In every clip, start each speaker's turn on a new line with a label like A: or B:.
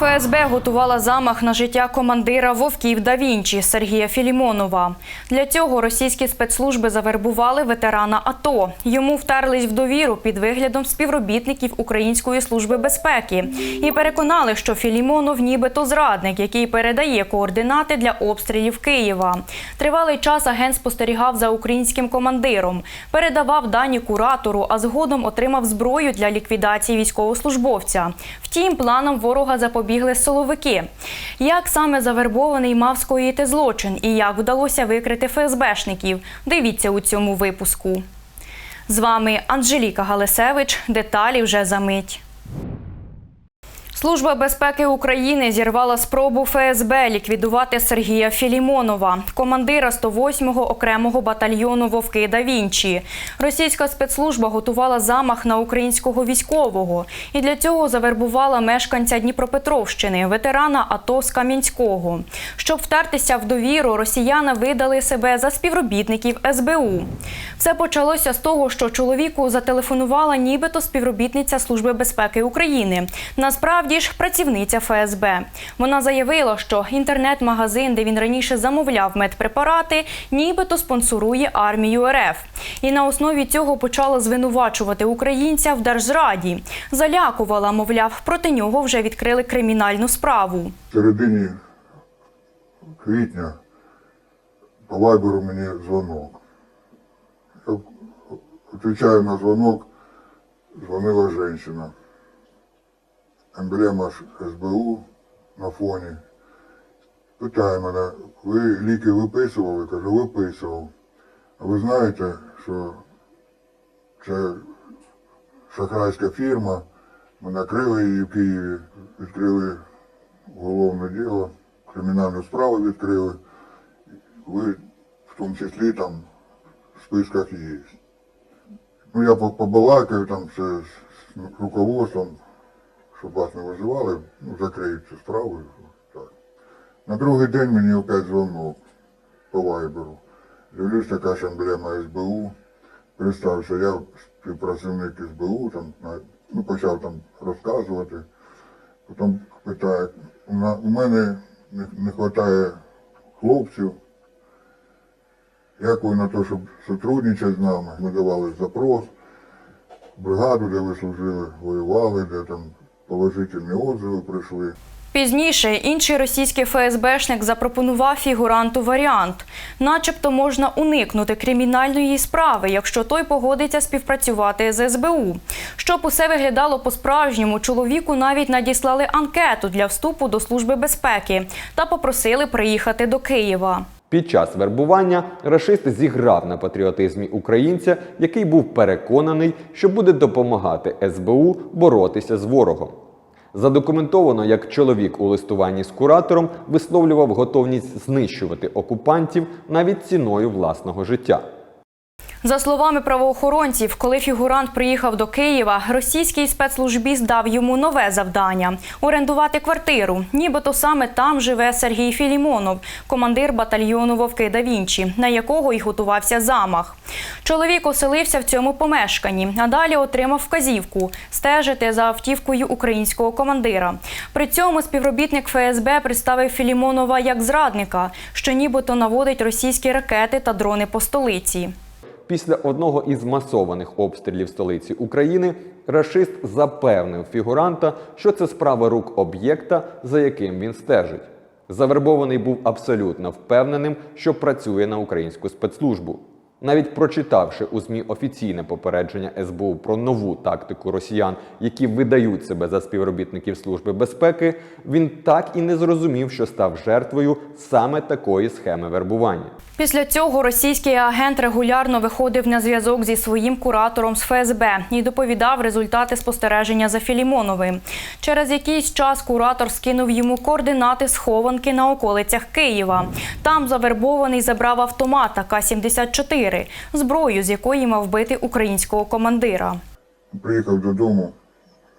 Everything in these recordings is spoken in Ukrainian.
A: ФСБ готувала замах на життя командира вовків да Вінчі Сергія Філімонова. Для цього російські спецслужби завербували ветерана АТО. Йому втерлись в довіру під виглядом співробітників Української служби безпеки і переконали, що Філімонов нібито зрадник, який передає координати для обстрілів Києва. Тривалий час агент спостерігав за українським командиром, передавав дані куратору, а згодом отримав зброю для ліквідації військовослужбовця. Втім, планам ворога запобігли силовики. Як саме завербований мав скоїти злочин і як вдалося викрити ФСБшників? Дивіться у цьому випуску. З вами Анжеліка Галисевич. Деталі вже за мить. Служба безпеки України зірвала спробу ФСБ ліквідувати Сергія Філімонова, командира 108-го окремого батальйону Вовки да Вінчі. Російська спецслужба готувала замах на українського військового і для цього завербувала мешканця Дніпропетровщини, ветерана АТО з Кам'янського. Щоб втертися в довіру, росіяни видали себе за співробітників СБУ. Все почалося з того, що чоловіку зателефонувала нібито співробітниця Служби безпеки України. Насправді ж працівниця ФСБ. Вона заявила, що інтернет-магазин, де він раніше замовляв медпрепарати, нібито спонсорує армію РФ. І на основі цього почала звинувачувати українця в держзраді. Залякувала, мовляв, проти нього вже відкрили кримінальну справу.
B: В середині квітня по вайберу мені дзвонок. Я відповідаю на дзвонок, дзвонила жінка. Емблема СБУ на фоні. Питає мене, ви ліки виписували? Кажу, виписував. А ви знаєте, що це шахрайська фірма, ми накрили її в Києві, відкрили уголовне діло, кримінальну справу відкрили. Ви в тому числі там в списках є. Ну, я по- побалакаю там все з руководством, щоб вас не визивали, ну, закриють цю справу. Так. На другий день мені опять дзвонок по вайберу. Дивлюсь, така ж емблема СБУ. Представився, я співпрацівник СБУ, там, ну, почав там розказувати. Потім питає, у, мене не, вистачає хлопців. Як ви на те, щоб сотрудничати з нами? Ми давали запрос, бригаду, де ви служили, воювали, де там положительні отзиви прийшли.
A: Пізніше інший російський ФСБшник запропонував фігуранту варіант, начебто можна уникнути кримінальної справи, якщо той погодиться співпрацювати з СБУ. Щоб усе виглядало по-справжньому, чоловіку навіть надіслали анкету для вступу до служби безпеки та попросили приїхати до Києва.
C: Під час вербування рашист зіграв на патріотизмі українця, який був переконаний, що буде допомагати СБУ боротися з ворогом. Задокументовано, як чоловік у листуванні з куратором висловлював готовність знищувати окупантів навіть ціною власного життя.
A: За словами правоохоронців, коли фігурант приїхав до Києва, російський спецслужбіст дав йому нове завдання орендувати квартиру. Нібито саме там живе Сергій Філімонов, командир батальйону Вовки да Вінчі, на якого й готувався замах. Чоловік оселився в цьому помешканні, а далі отримав вказівку стежити за автівкою українського командира. При цьому співробітник ФСБ представив Філімонова як зрадника, що нібито наводить російські ракети та дрони по столиці.
C: Після одного із масованих обстрілів столиці України рашист запевнив фігуранта, що це справа рук об'єкта, за яким він стежить. Завербований був абсолютно впевненим, що працює на українську спецслужбу. Навіть прочитавши у ЗМІ офіційне попередження СБУ про нову тактику росіян, які видають себе за співробітників Служби безпеки, він так і не зрозумів, що став жертвою саме такої схеми вербування.
A: Після цього російський агент регулярно виходив на зв'язок зі своїм куратором з ФСБ і доповідав результати спостереження за Філімоновим. Через якийсь час куратор скинув йому координати схованки на околицях Києва. Там завербований забрав автомат К-74, зброю, з якої мав бити українського командира.
B: Приїхав додому,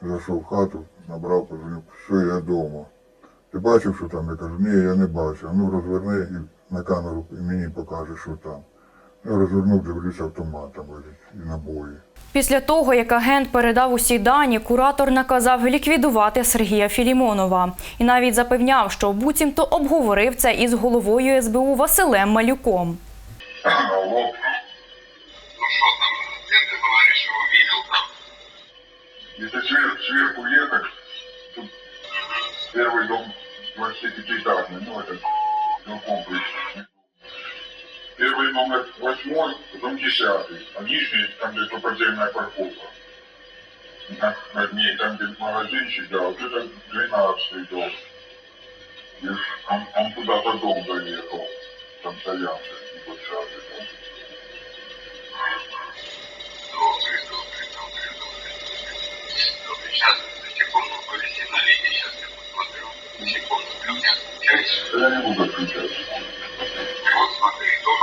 B: зайшов в хату, набрав, позвонив, що я вдома. Ти бачив, що там? Я кажу, ні, я не бачив. Ну розверни і на камеру і мені покаже, що там. Я розвернув, дивлюся, автомат там лежить і набої.
A: Після того, як агент передав усі дані, куратор наказав ліквідувати Сергія Філімонова і навіть запевняв, що буцімто обговорив це із головою СБУ Василем Малюком.
B: Алло,
D: Ну что там, где ты говоришь, его видел там?
B: если сверху, сверху ехать, тут первый дом 25-этажный, ну это ну, комплекс. Первый номер восьмой, потом десятый, а нижний, там где подземная парковка. На, над ней, там где магазинчик, да, вот это 12 дом. И он, он куда-то дом доехал, там стоялся, небольшой, да.
D: Добрый, добрый, добрый, добрый. Добрый, сейчас, секунду, повиси на линии, сейчас я посмотрю. Секунду, ключ, включайся.
B: Да я не буду отключаться.
D: Вот смотри, дом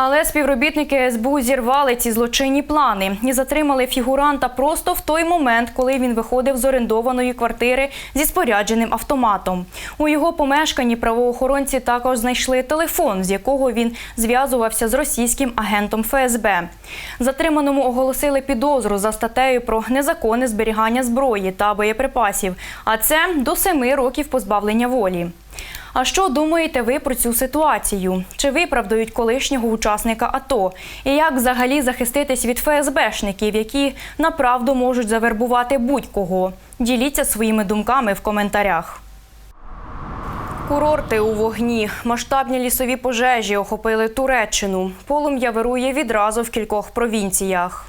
A: Але співробітники СБУ зірвали ці злочинні плани і затримали фігуранта просто в той момент, коли він виходив з орендованої квартири зі спорядженим автоматом. У його помешканні правоохоронці також знайшли телефон, з якого він зв'язувався з російським агентом ФСБ. Затриманому оголосили підозру за статтею про незаконне зберігання зброї та боєприпасів, а це до семи років позбавлення волі. А що думаєте ви про цю ситуацію? Чи виправдають колишнього учасника АТО? І як взагалі захиститись від ФСБшників, які направду можуть завербувати будь-кого? Діліться своїми думками в коментарях. Курорти у вогні, масштабні лісові пожежі охопили Туреччину. Полум'я вирує відразу в кількох провінціях.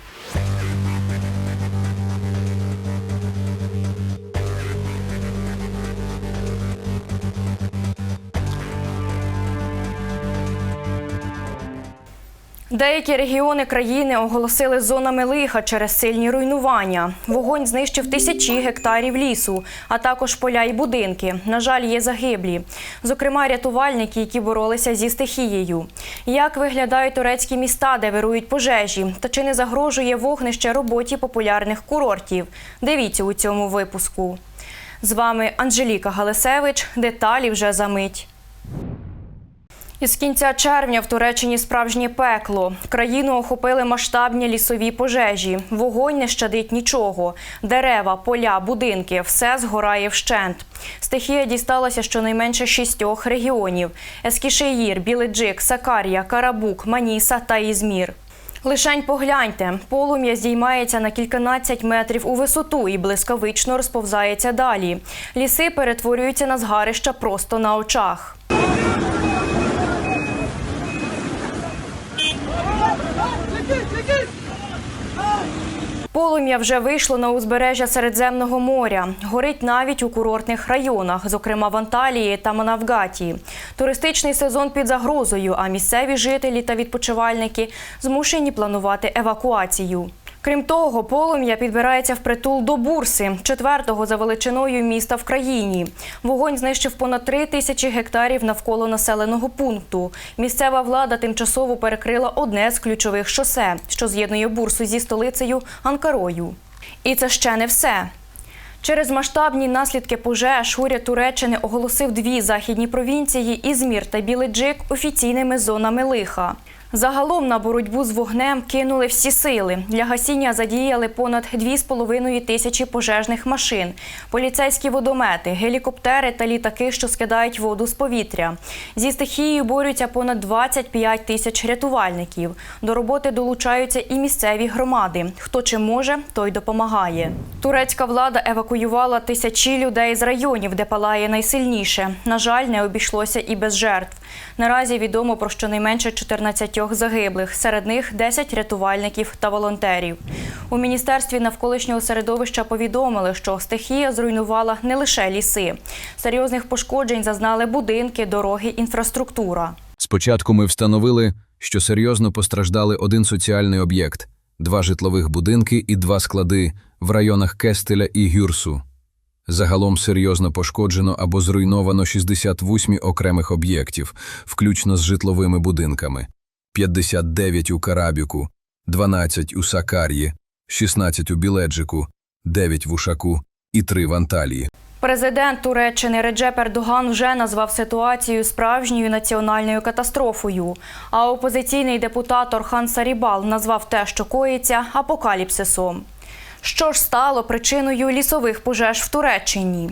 A: Деякі регіони країни оголосили зонами лиха через сильні руйнування. Вогонь знищив тисячі гектарів лісу, а також поля і будинки. На жаль, є загиблі. Зокрема, рятувальники, які боролися зі стихією. Як виглядають турецькі міста, де вирують пожежі, та чи не загрожує вогнище роботі популярних курортів? Дивіться у цьому випуску. З вами Анжеліка Галисевич. Деталі вже за мить. Із кінця червня в Туреччині справжнє пекло. Країну охопили масштабні лісові пожежі. Вогонь не щадить нічого. Дерева, поля, будинки все згорає вщент. Стихія дісталася щонайменше шістьох регіонів: Ескішеїр, Білиджик, Сакарія, Карабук, Маніса та Ізмір. Лишень погляньте, полум'я здіймається на кільканадцять метрів у висоту і блискавично розповзається далі. Ліси перетворюються на згарища просто на очах. Полум'я вже вийшло на узбережжя Середземного моря. Горить навіть у курортних районах, зокрема в Анталії та Манавгаті. Туристичний сезон під загрозою, а місцеві жителі та відпочивальники змушені планувати евакуацію. Крім того, полум'я підбирається впритул до бурси, четвертого за величиною міста в країні. Вогонь знищив понад три тисячі гектарів навколо населеного пункту. Місцева влада тимчасово перекрила одне з ключових шосе, що з'єднує бурсу зі столицею Анкарою. І це ще не все. Через масштабні наслідки пожеж уряд Туреччини оголосив дві західні провінції Ізмір та Білиджик офіційними зонами лиха. Загалом на боротьбу з вогнем кинули всі сили. Для гасіння задіяли понад 2,5 тисячі пожежних машин, поліцейські водомети, гелікоптери та літаки, що скидають воду з повітря. Зі стихією борються понад 25 тисяч рятувальників. До роботи долучаються і місцеві громади. Хто чим може, той допомагає. Турецька влада евакуювала тисячі людей з районів, де палає найсильніше. На жаль, не обійшлося і без жертв. Наразі відомо про щонайменше 14 загиблих, серед них 10 рятувальників та волонтерів. У міністерстві навколишнього середовища повідомили, що стихія зруйнувала не лише ліси. Серйозних пошкоджень зазнали будинки, дороги, інфраструктура.
E: Спочатку ми встановили, що серйозно постраждали один соціальний об'єкт, два житлових будинки і два склади в районах Кестеля і Гюрсу. Загалом серйозно пошкоджено або зруйновано 68 окремих об'єктів, включно з житловими будинками, 59 у Карабіку, 12 у Сакар'ї, 16 у Біледжику, 9 в Ушаку і 3 в Анталії.
A: Президент Туреччини Реджеп Ердоган вже назвав ситуацію справжньою національною катастрофою. А опозиційний депутат Орхан Сарібал назвав те, що коїться, апокаліпсисом. Що ж стало причиною лісових пожеж в Туреччині?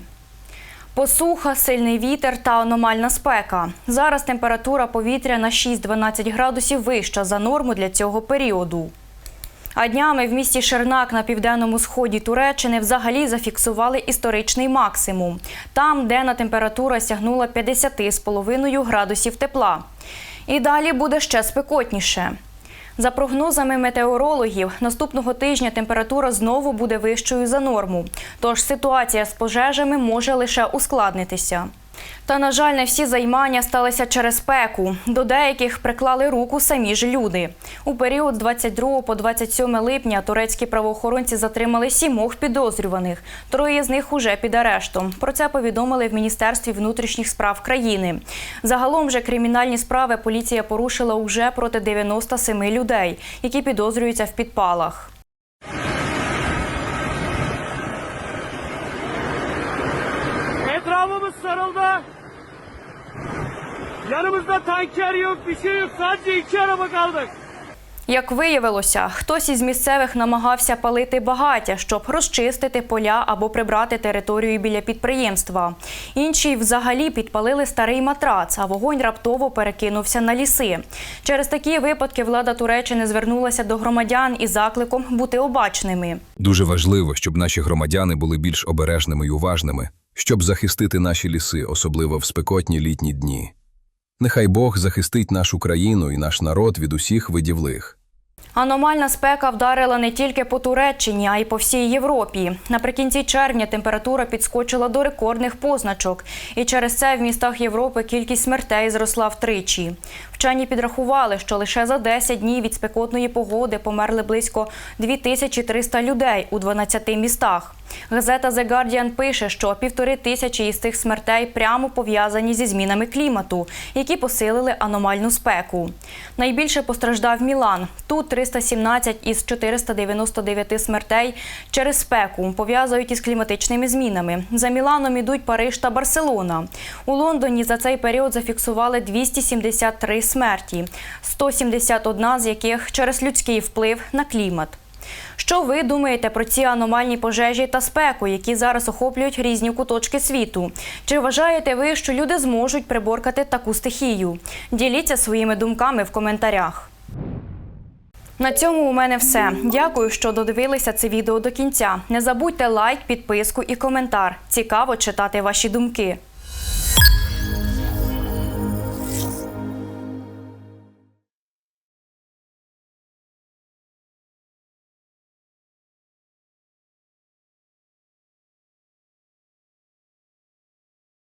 A: Посуха, сильний вітер та аномальна спека. Зараз температура повітря на 6-12 градусів вища за норму для цього періоду. А днями в місті Шернак на південному сході Туреччини взагалі зафіксували історичний максимум. Там денна температура сягнула 50,5 градусів тепла. І далі буде ще спекотніше. За прогнозами метеорологів, наступного тижня температура знову буде вищою за норму. Тож ситуація з пожежами може лише ускладнитися. Та, на жаль, не всі займання сталися через спеку. До деяких приклали руку самі ж люди. У період з 22 по 27 липня турецькі правоохоронці затримали сімох підозрюваних. Троє з них уже під арештом. Про це повідомили в Міністерстві внутрішніх справ країни. Загалом же кримінальні справи поліція порушила уже проти 97 людей, які підозрюються в підпалах.
F: Etrafımız sarıldı. Yanımızda tanker yok, bir şey yok. Sadece iki araba kaldık.
A: Як виявилося, хтось із місцевих намагався палити багаття, щоб розчистити поля або прибрати територію біля підприємства. Інші взагалі підпалили старий матрац, а вогонь раптово перекинувся на ліси. Через такі випадки влада Туреччини звернулася до громадян із закликом бути обачними.
E: Дуже важливо, щоб наші громадяни були більш обережними й уважними, щоб захистити наші ліси, особливо в спекотні літні дні. Нехай Бог захистить нашу країну і наш народ від усіх видів лих.
A: Аномальна спека вдарила не тільки по Туреччині, а й по всій Європі. Наприкінці червня температура підскочила до рекордних позначок, і через це в містах Європи кількість смертей зросла втричі. Вчені підрахували, що лише за 10 днів від спекотної погоди померли близько 2300 людей у 12 містах. Газета The Guardian пише, що півтори тисячі із цих смертей прямо пов'язані зі змінами клімату, які посилили аномальну спеку. Найбільше постраждав Мілан. Тут 317 із 499 смертей через спеку пов'язують із кліматичними змінами. За Міланом ідуть Париж та Барселона. У Лондоні за цей період зафіксували 273 смерті, 171 з яких через людський вплив на клімат. Що ви думаєте про ці аномальні пожежі та спеку, які зараз охоплюють різні куточки світу? Чи вважаєте ви, що люди зможуть приборкати таку стихію? Діліться своїми думками в коментарях. На цьому у мене все. Дякую, що додивилися це відео до кінця. Не забудьте лайк, підписку і коментар. Цікаво читати ваші думки.